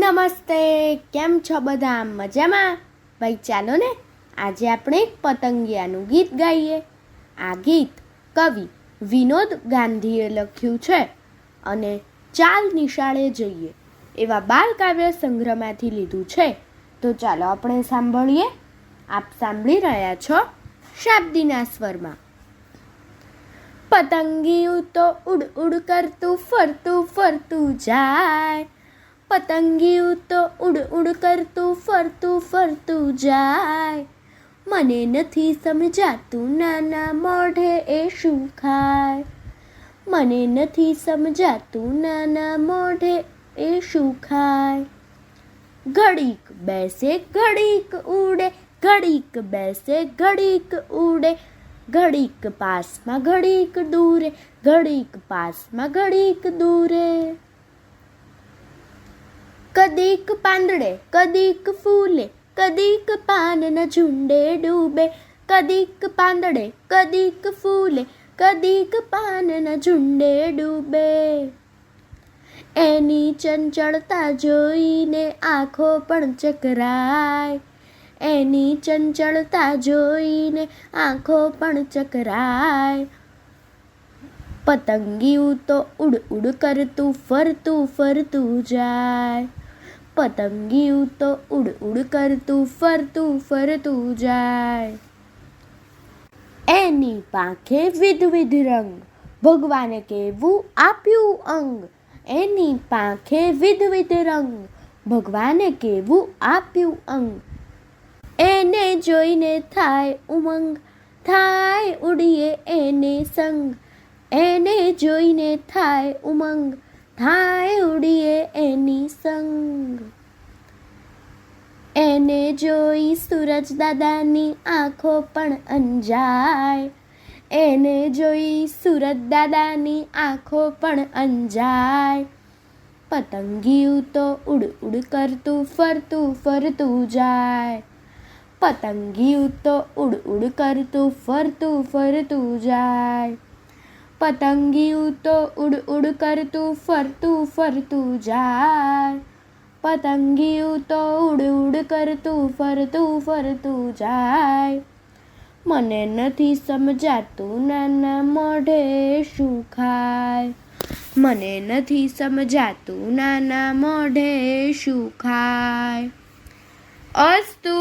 નમસ્તે, કેમ છો બધા? મજામાં? ભાઈ, ચાલો ને, આજે આપણે એક પતંગિયાનું ગીત ગાઈએ. આ ગીત કવિ વિનોદ ગાંધીએ લખ્યું છે અને ચાલ નિશાળે જઈએ. એવા બાલ કાવ્ય સંગ્રહમાંથી લીધું છે. તો ચાલો આપણે સાંભળીએ. આપ સાંભળી રહ્યા છો શાબ્દીના સ્વરમાં. પતંગિયું તો ઉડ ઉડ કરતું, ફરતું ફરતું જાય. પતંગિયું તો ઉડ ઉડ કરતું, ફરતું ફરતું જાય. મને નથી સમજાતું નાના મોઢે એ શું ખાય. મને નથી સમજાતું નાના મોઢે એ શું ખાય. ઘડીક બેસે, ઘડીક ઉડે, ઘડીક બેસે, ઘડીક ઉડે. ઘડીક પાસમાં ઘડીક દૂરે, ઘડીક પાસમાં ઘડીક દૂરે. કદીક પાંદડે, કદીક ફૂલે, કદીક પાનના ઝુંડે ડૂબે. કદીક પાંદડે, કદીક ફૂલે, કદીક પાનના ઝુંડે ડૂબે. એની ચંચળતા જોઈને આંખો પણ ચકરાય. એની ચંચળતા જોઈને આંખો પણ ચકરાય. પતંગિયું તો ઉડ ઉડ કરતું, ફરતું ફરતું જાય. પતંગિયું તો ઉડ ઉડ કરતું, ફરતું ફરતું જાય. એની પાંખે વિધ વિધ રંગ, ભગવાને કેવું આપ્યું અંગ. એની પાંખે વિધ વિધ રંગ, ભગવાને કેવું આપ્યું અંગ. એને જોઈને થાય ઉમંગ, થાય ઉડીએ એને સંગ. એને જોઈને થાય ઉમંગ થાય ઉડીએ એની સંગ. એને જોઈ સૂરજ દાદાની આંખો પણ અંજાય. એને જોઈ સુરત દાદાની આંખો પણ અંજાય. પતંગિયું તો ઉડ ઉડ કરતું ફરતું ફરતું જાય. પતંગિયું તો ઉડ ઉડ કરતું ફરતું ફરતું જાય. પતંગિયું તો ઉડ ઉડ કરતું, ફરતું ફરતું જાય પતંગિયું તો ઉડ ઉડ કરતું, ફરતું ફરતું જાય મને નથી સમજાતું નાના મોઢે શું ખાય. મને નથી સમજાતું નાના મોઢે શું ખાય. અસ્તુ